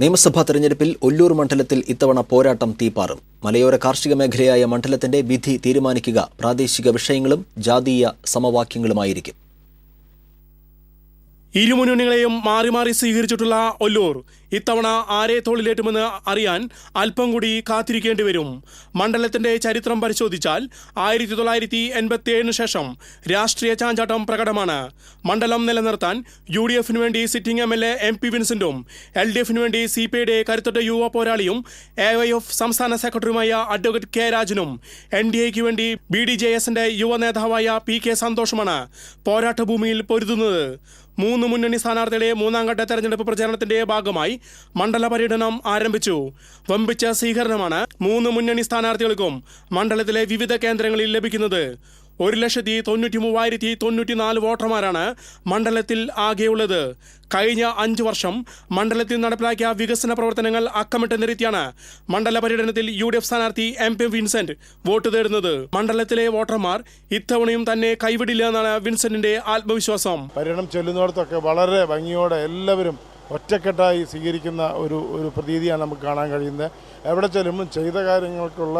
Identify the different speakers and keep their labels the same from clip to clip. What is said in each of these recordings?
Speaker 1: നിയമസഭാ തെരഞ്ഞെടുപ്പിൽ ഒല്ലൂർ മണ്ഡലത്തിൽ ഇത്തവണ പോരാട്ടം തീപ്പാറും. മലയോര കാർഷിക മേഖലയായ മണ്ഡലത്തിന്റെ വിധി തീരുമാനിക്കുക പ്രാദേശിക വിഷയങ്ങളും ജാതീയ സമവാക്യങ്ങളുമായിരിക്കും.
Speaker 2: ഇരുമുന്നണികളെയും മാറി മാറി സ്വീകരിച്ചിട്ടുള്ള ഒല്ലൂർ ഇത്തവണ ആരെ തോളിലേറ്റുമെന്ന് അറിയാൻ അല്പം കൂടി കാത്തിരിക്കേണ്ടി വരും. മണ്ഡലത്തിന്റെ ചരിത്രം പരിശോധിച്ചാൽ ആയിരത്തി തൊള്ളായിരത്തി എൺപത്തി ഏഴിന് ശേഷം രാഷ്ട്രീയ ചാഞ്ചാട്ടം പ്രകടമാണ്. മണ്ഡലം നിലനിർത്താൻ യു ഡി എഫിന് വേണ്ടി sitting M L A M P വിൻസെന്റും L D എഫിന് വേണ്ടി സി പി ഐയുടെ കരുത്തട്ട യുവ പോരാളിയും എ വൈ എഫ് സംസ്ഥാന സെക്രട്ടറിയുമായ അഡ്വക്കേറ്റ് കെ രാജനും എൻ ഡി എക്ക് വേണ്ടി ബി ഡി ജെ എസിന്റെ യുവ നേതാവായ പി കെ സന്തോഷുമാണ് പോരാട്ടഭൂമിയിൽ പൊരുതുന്നത്. മൂന്ന് മുന്നണി സ്ഥാനാർത്ഥികളെ മൂന്നാം ഘട്ട തെരഞ്ഞെടുപ്പ് പ്രചാരണത്തിന്റെ ഭാഗമായി മണ്ഡല പര്യടനം ആരംഭിച്ചു. വമ്പിച്ച സ്വീകരണമാണ് മൂന്ന് മുന്നണി സ്ഥാനാർത്ഥികൾക്കും മണ്ഡലത്തിലെ വിവിധ കേന്ദ്രങ്ങളിൽ ലഭിക്കുന്നത്. ഒരു ലക്ഷത്തി തൊണ്ണൂറ്റി മൂവായിരത്തി തൊണ്ണൂറ്റി നാല് വോട്ടർമാരാണ് മണ്ഡലത്തിൽ ആകെയുള്ളത്. കഴിഞ്ഞ അഞ്ച് വർഷം മണ്ഡലത്തിൽ നടപ്പിലാക്കിയ വികസന പ്രവർത്തനങ്ങൾ അക്കമിട്ട് നിരത്തിയാണ് മണ്ഡല പര്യടനത്തിൽ യു ഡി എഫ് സ്ഥാനാർത്ഥി എം പി വിൻസെന്റ് വോട്ട് തേടുന്നത്. മണ്ഡലത്തിലെ വോട്ടർമാർ ഇത്തവണയും തന്നെ കൈവിടില്ല എന്നാണ് വിൻസെന്റിന്റെ ആത്മവിശ്വാസം.
Speaker 3: പര്യടനം ചെല്ലുന്നിടത്തൊക്കെ വളരെ ഭംഗിയോടെ എല്ലാവരും ഒറ്റക്കെട്ടായി സ്വീകരിക്കുന്ന ഒരു ഒരു പ്രതീതിയാണ് നമുക്ക് കാണാൻ കഴിയുന്നത്. എവിടെ ചെല്ലുമ്പോൾ ചെയ്ത കാര്യങ്ങൾക്കുള്ള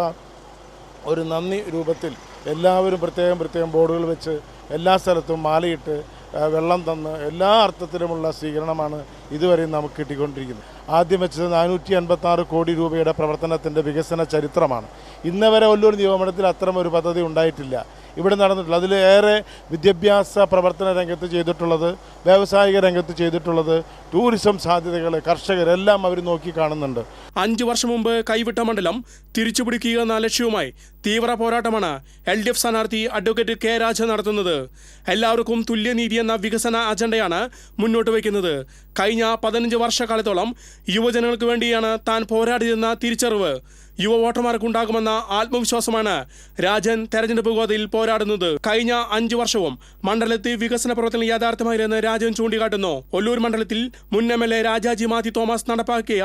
Speaker 3: ഒരു നന്ദി രൂപത്തിൽ എല്ലാവരും പ്രത്യേകം പ്രത്യേകം ബോർഡുകൾ വെച്ച് എല്ലാ സ്ഥലത്തും മാലയിട്ട് വെള്ളം തന്ന് എല്ലാ അർത്ഥത്തിലുമുള്ള സ്വീകരണമാണ് ഇതുവരെയും നമുക്ക് കിട്ടിക്കൊണ്ടിരിക്കുന്നത്. ആദ്യം വെച്ചത് നാനൂറ്റി അൻപത്താറ് കോടി രൂപയുടെ പ്രവർത്തനത്തിന്റെ വികസന ചരിത്രമാണ്. ഇന്നവരെ ഒല്ലൂർ നിയമനത്തിൽ അത്തരം ഒരു പദ്ധതി ഉണ്ടായിട്ടില്ല. ഇവിടെ നടന്നിട്ടുള്ളത് അതിലേറെ വിദ്യാഭ്യാസ പ്രവർത്തന രംഗത്ത് ചെയ്തിട്ടുള്ളത് വ്യാവസായിക രംഗത്ത് ചെയ്തിട്ടുള്ളത് ടൂറിസം സാധ്യതകൾ കർഷകരെല്ലാം അവർ നോക്കി കാണുന്നുണ്ട്.
Speaker 2: അഞ്ചു വർഷം മുമ്പ് കൈവിട്ട മണ്ഡലം തിരിച്ചുപിടിക്കുക എന്ന ലക്ഷ്യവുമായി തീവ്ര പോരാട്ടമാണ് എൽ ഡി എഫ് സ്ഥാനാർത്ഥി അഡ്വക്കേറ്റ് കെ രാജ നടത്തുന്നത്. എല്ലാവർക്കും തുല്യനീതി എന്ന വികസന അജണ്ടയാണ് മുന്നോട്ട് വയ്ക്കുന്നത്. കഴിഞ്ഞ പതിനഞ്ച് വർഷക്കാലത്തോളം യുവജനങ്ങൾക്ക് വേണ്ടിയാണ് താൻ പോരാടിയതെന്ന തിരിച്ചറിവ്. യുവ വോട്ടർമാർക്കുണ്ടാകുമെന്ന ആത്മവിശ്വാസമാണ് രാജൻ തെരഞ്ഞെടുപ്പ് ഗോതയിൽ പോരാടുന്നത്. കഴിഞ്ഞ അഞ്ചു വർഷവും മണ്ഡലത്തിൽ വികസന പ്രവർത്തനം യാഥാർത്ഥ്യമായില്ലെന്ന് രാജൻ ചൂണ്ടിക്കാട്ടുന്നു. ഒല്ലൂർ മണ്ഡലത്തിൽ മുൻ എം എൽ എ രാജാജി മാതി തോമസ് നടപ്പാക്കിയ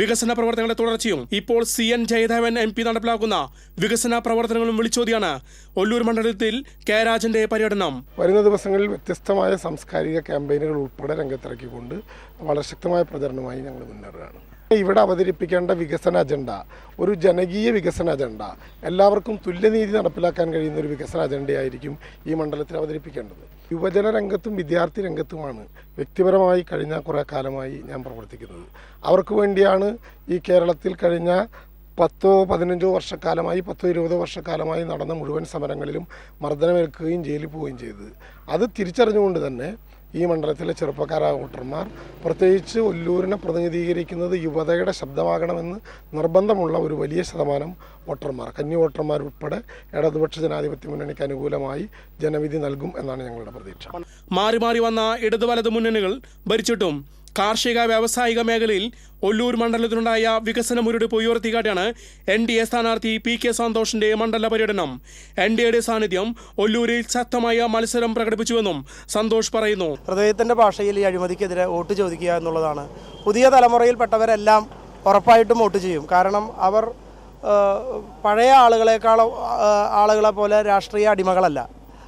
Speaker 2: വികസന പ്രവർത്തനങ്ങളുടെ തുടർച്ചയും ഇപ്പോൾ C N Jayadevan M P നടപ്പിലാക്കുന്ന വികസന പ്രവർത്തനങ്ങളും വിളിച്ചോതിയാണ് ഒല്ലൂർ മണ്ഡലത്തിൽ കെ രാജന്റെ പര്യടനം.
Speaker 4: വരുന്ന ദിവസങ്ങളിൽ വ്യത്യസ്തമായ സാംസ്കാരിക ക്യാമ്പയിനുകൾ ഉൾപ്പെടെ രംഗത്തിറക്കിക്കൊണ്ട് വളരെ ശക്തമായ പ്രചരണമായി ഞങ്ങൾ മുന്നേറുകയാണ്. ഇവിടെ അവതരിപ്പിക്കേണ്ട വികസന അജണ്ട ഒരു ജനകീയ വികസന അജണ്ട എല്ലാവർക്കും തുല്യനീതി നടപ്പിലാക്കാൻ കഴിയുന്ന ഒരു വികസന അജണ്ടയായിരിക്കും ഈ മണ്ഡലത്തിൽ അവതരിപ്പിക്കേണ്ടത്. യുവജന രംഗത്തും വിദ്യാർത്ഥി രംഗത്തുമാണ് വ്യക്തിപരമായി കഴിഞ്ഞ കുറേ കാലമായി ഞാൻ പ്രവർത്തിക്കുന്നത്. അവർക്ക് വേണ്ടിയാണ് ഈ കേരളത്തിൽ കഴിഞ്ഞ പത്തോ പതിനഞ്ചോ വർഷക്കാലമായി പത്തോ ഇരുപതോ വർഷക്കാലമായി നടന്ന മുഴുവൻ സമരങ്ങളിലും മർദ്ദനമേൽക്കുകയും ജയിലിൽ പോവുകയും ചെയ്തത്. അത് തിരിച്ചറിഞ്ഞുകൊണ്ട് തന്നെ ഈ മണ്ഡലത്തിലെ ചെറുപ്പക്കാരായ വോട്ടർമാർ പ്രത്യേകിച്ച് ഒല്ലൂരിനെ പ്രതിനിധീകരിക്കുന്നത് യുവതയുടെ ശബ്ദമാകണമെന്ന് നിർബന്ധമുള്ള ഒരു വലിയ ശതമാനം വോട്ടർമാർ കന്നി വോട്ടർമാർ ഉൾപ്പെടെ ഇടതുപക്ഷ ജനാധിപത്യ മുന്നണിക്ക് അനുകൂലമായി ജനവിധി നൽകും എന്നാണ് ഞങ്ങളുടെ പ്രതീക്ഷ.
Speaker 2: മാറി മാറി വന്ന ഇടതു വലതു മുന്നണികൾ ഭരിച്ചിട്ടും കാർഷിക വ്യാവസായിക മേഖലയിൽ ഒല്ലൂർ മണ്ഡലത്തിലുണ്ടായ വികസന മുരടിപ്പ് ഉയർത്തിക്കാട്ടിയാണ് എൻ ഡി എ സ്ഥാനാർത്ഥി പി കെ സന്തോഷിന്റെ മണ്ഡല പര്യടനം. എൻ ഡി എയുടെ സാന്നിധ്യം ഒല്ലൂരിൽ ശക്തമായ മത്സരം പ്രകടിപ്പിച്ചുവെന്നും സന്തോഷ് പറയുന്നു.
Speaker 5: ഹൃദയത്തിന്റെ ഭാഷയിൽ ഈ അഴിമതിക്കെതിരെ വോട്ട് ചോദിക്കുക എന്നുള്ളതാണ്. പുതിയ തലമുറയിൽപ്പെട്ടവരെല്ലാം ഉറപ്പായിട്ടും വോട്ട് ചെയ്യും. കാരണം അവർ പഴയ ആളുകളെക്കാൾ ആളുകളെ പോലെ രാഷ്ട്രീയ അടിമകളല്ല.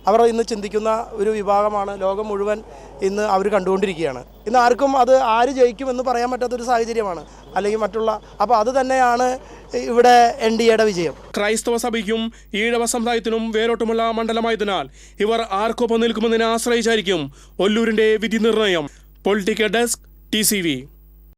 Speaker 5: അവർ ഇന്ന് ചിന്തിക്കുന്ന ഒരു വിഭാഗമാണ്. ലോകം മുഴുവൻ ഇന്ന് അവർ കണ്ടുകൊണ്ടിരിക്കുകയാണ്. ഇന്ന് ആർക്കും അത് ആര് ജയിക്കുമെന്ന് പറയാൻ പറ്റാത്തൊരു സാഹചര്യമാണ്. അല്ലെങ്കിൽ മറ്റുള്ള അപ്പോൾ അത് തന്നെയാണ് ഇവിടെ എൻ ഡി എയുടെ വിജയം.
Speaker 2: ക്രൈസ്തവ സഭയ്ക്കും ഈഴവ സമുദായത്തിനും വേരോട്ടമുള്ള മണ്ഡലമായതിനാൽ ഇവർ ആർക്കൊപ്പം നിൽക്കുമെന്നതിനെ ആശ്രയിച്ചായിരിക്കും ഒല്ലൂരിന്റെ വിധി നിർണയം പൊളിറ്റിക്കൽ ഡെസ്ക് ടി